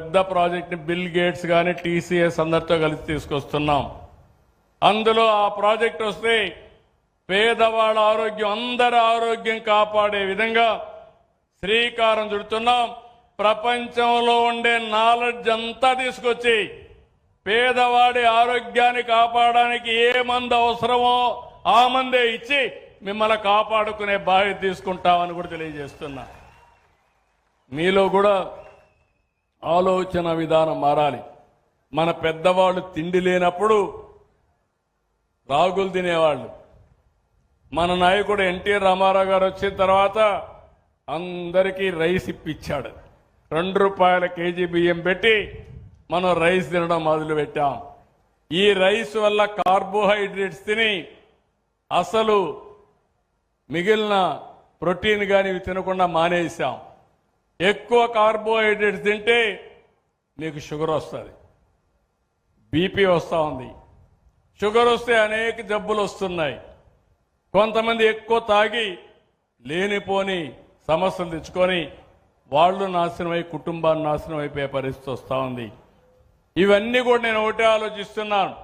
పెద్ద ప్రాజెక్ట్ని bill gates కానీ టీసీఎస్ అందరితో కలిసి తీసుకొస్తున్నాం. అందులో ఆ ప్రాజెక్ట్ వస్తే పేదవాళ్ళ ఆరోగ్యం అందరి ఆరోగ్యం కాపాడే విధంగా శ్రీకారం చుడుతున్నాం. ప్రపంచంలో ఉండే నాలెడ్జ్ అంతా తీసుకొచ్చి పేదవాడి ఆరోగ్యాన్ని కాపాడడానికి ఏ మందు అవసరమో ఆ మందే ఇచ్చి మిమ్మల్ని కాపాడుకునే బాధ్యత తీసుకుంటామని కూడా తెలియజేస్తున్నా. మీలో కూడా ఆలోచన విధానం మారాలి. మన పెద్దవాళ్ళు తిండి లేనప్పుడు రాగులు తినేవాళ్ళు. మన నాయకుడు ఎన్టీఆర్ రామారావు గారు వచ్చిన తర్వాత అందరికీ రైస్ ఇప్పించాడు రెండు రూపాయల కేజీ బియ్యం పెట్టి మనం రైస్ తినడం మొదలు పెట్టాం ఈ రైస్ వల్ల కార్బోహైడ్రేట్స్ తిని అసలు మిగిలిన ప్రోటీన్ కానీ తినకుండా మానేసాం ఎక్కువ కార్బోహైడ్రేట్స్ తింటే మీకు షుగర్ వస్తుంది. బీపీ వస్తూ ఉంది. షుగర్ వస్తే అనేక జబ్బులు వస్తున్నాయి. కొంతమంది ఎక్కువ తాగి లేనిపోని సమస్యలు తెచ్చుకొని వాళ్ళు నాశనమై కుటుంబాన్ని నాశనం అయిపోయే పరిస్థితి వస్తూ ఉంది. ఇవన్నీ కూడా నేను ఒకటే ఆలోచిస్తున్నాను.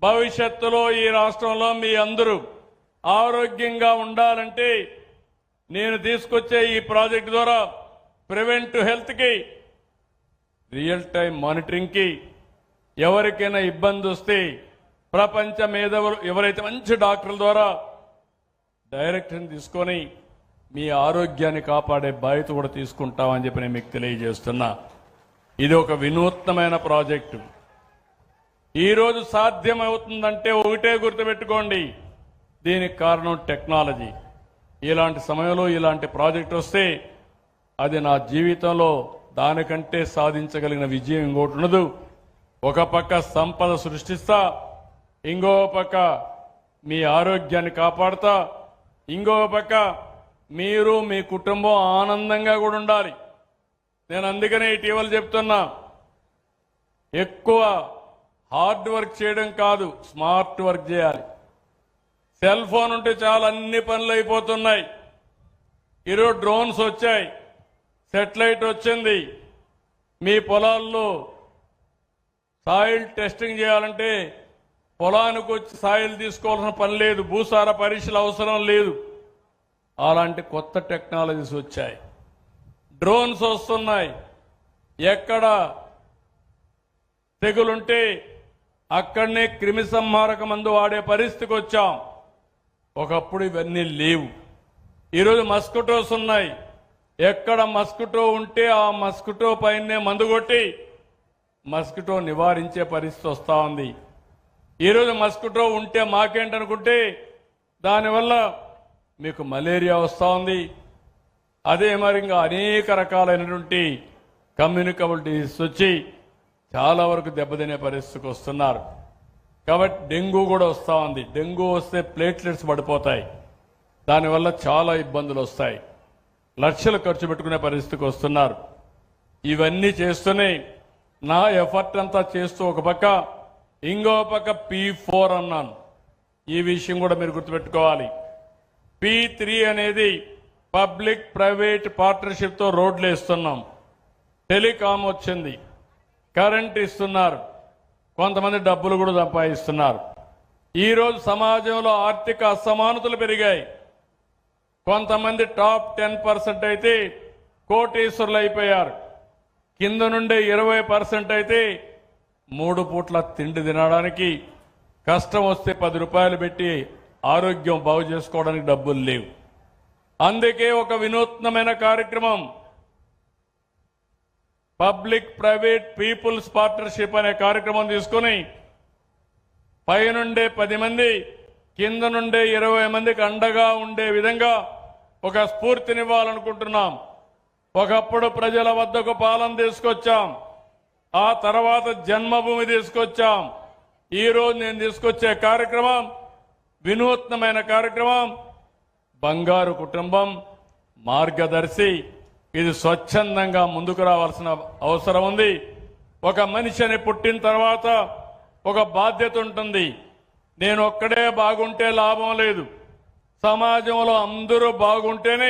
భవిష్యత్తులో ఈ రాష్ట్రంలో మీ అందరూ ఆరోగ్యంగా ఉండాలంటే నేను తీసుకొచ్చే ఈ ప్రాజెక్ట్ ద్వారా ప్రివెంట్ హెల్త్కి రియల్ టైం మానిటరింగ్కి ఎవరికైనా ఇబ్బంది వస్తే ప్రపంచ మేధవులు ఎవరైతే మంచి డాక్టర్ల ద్వారా డైరెక్షన్ తీసుకొని మీ ఆరోగ్యాన్ని కాపాడే బాధ్యత కూడా తీసుకుంటామని చెప్పి నేను మీకు తెలియజేస్తున్నా. ఇది ఒక వినూత్నమైన ప్రాజెక్టు. ఈరోజు సాధ్యమవుతుందంటే ఒకటే గుర్తుపెట్టుకోండి. దీనికి కారణం టెక్నాలజీ. ఇలాంటి సమయంలో ఇలాంటి ప్రాజెక్ట్ వస్తే అది నా జీవితంలో దానికంటే సాధించగలిగిన విజయం ఇంకోటి ఉండదు. ఒక పక్క సంపద సృష్టిస్తా ఇంకో పక్క మీ ఆరోగ్యాన్ని కాపాడుతా ఇంకో పక్క మీరు మీ కుటుంబం ఆనందంగా కూడా ఉండాలి. నేను అందుకనే ఇటీవల చెప్తున్నా ఎక్కువ హార్డ్ వర్క్ చేయడం కాదు స్మార్ట్ వర్క్ చేయాలి. సెల్ ఫోన్ ఉంటే చాలా అన్ని పనులు అయిపోతున్నాయి. ఈరోజు డ్రోన్స్ వచ్చాయి. సెటిలైట్ వచ్చింది. మీ పొలాల్లో సాయిల్ టెస్టింగ్ చేయాలంటే పొలానికి వచ్చి సాయిల్ తీసుకోవాల్సిన పని లేదు. భూసార పరీక్షలు అవసరం లేదు. అలాంటి కొత్త టెక్నాలజీస్ వచ్చాయి. డ్రోన్స్ వస్తున్నాయి. ఎక్కడ తెగులుంటే అక్కడనే క్రిమి సంహారక మందు వాడే పరిస్థితికి వచ్చాం. ఒకప్పుడు ఇవన్నీ లేవు. ఈరోజు మస్కిటోస్ ఉన్నాయి. ఎక్కడ మస్కిటో ఉంటే ఆ మస్కిటో పైనే మందు కొట్టి మస్కిటో నివారించే పరిస్థితి వస్తూ ఉంది. ఈరోజు మస్కిటో ఉంటే మాకేంటనుకుంటే దానివల్ల మీకు మలేరియా వస్తూ ఉంది. అదే మరి ఇంకా అనేక రకాలైనటువంటి కమ్యూనికబుల్ డిసీజ్ వచ్చి చాలా వరకు దెబ్బతినే పరిస్థితికి వస్తున్నారు. కాబట్టి డెంగ్యూ కూడా వస్తూ ఉంది. డెంగ్యూ వస్తే ప్లేట్లెట్స్ పడిపోతాయి. దానివల్ల చాలా ఇబ్బందులు వస్తాయి. లక్షలు ఖర్చు పెట్టుకునే పరిస్థితికి వస్తున్నారు. ఇవన్నీ చేస్తూనే నా ఎఫర్ట్ అంతా చేస్తూ ఒక పక్క ఇంకో పక్క పీ ఫోర్ అన్నాను. ఈ విషయం కూడా మీరు గుర్తుపెట్టుకోవాలి. పీ త్రీ అనేది పబ్లిక్ ప్రైవేట్ పార్ట్నర్షిప్తో రోడ్లు వేస్తున్నాం. టెలికాం వచ్చింది. కరెంట్ ఇస్తున్నారు. కొంతమంది డబ్బులు కూడా సంపాదిస్తున్నారు. ఈ రోజు సమాజంలో ఆర్థిక అసమానతలు పెరిగాయి. కొంతమంది టాప్ టెన్ పర్సెంట్ అయితే కోటీశ్వరులు అయిపోయారు. కింద నుండే ఇరవై పర్సెంట్ అయితే మూడు పూట్ల తిండి తినడానికి కష్టం వస్తే పది రూపాయలు పెట్టి ఆరోగ్యం బాగు చేసుకోవడానికి డబ్బులు లేవు. అందుకే ఒక వినూత్నమైన కార్యక్రమం. పబ్లిక్ ప్రైవేట్ పీపుల్స్ పార్ట్నర్షిప్ అనే కార్యక్రమం తీసుకుని పైనుండే పది మంది కింద నుండే ఇరవై మందికి అండగా ఉండే విధంగా ఒక స్ఫూర్తినివ్వాలనుకుంటున్నాం. ఒకప్పుడు ప్రజల వద్దకు పాలన తీసుకొచ్చాం. ఆ తర్వాత జన్మభూమి తీసుకొచ్చాం. ఈ రోజు నేను తీసుకొచ్చే కార్యక్రమం వినూత్నమైన కార్యక్రమం బంగారు కుటుంబం మార్గదర్శి. ఇది స్వచ్ఛందంగా ముందుకు రావాల్సిన అవసరం ఉంది. ఒక మనిషిని పుట్టిన తర్వాత ఒక బాధ్యత ఉంటుంది. నేను ఒక్కడే బాగుంటే లాభం లేదు. సమాజంలో అందరూ బాగుంటేనే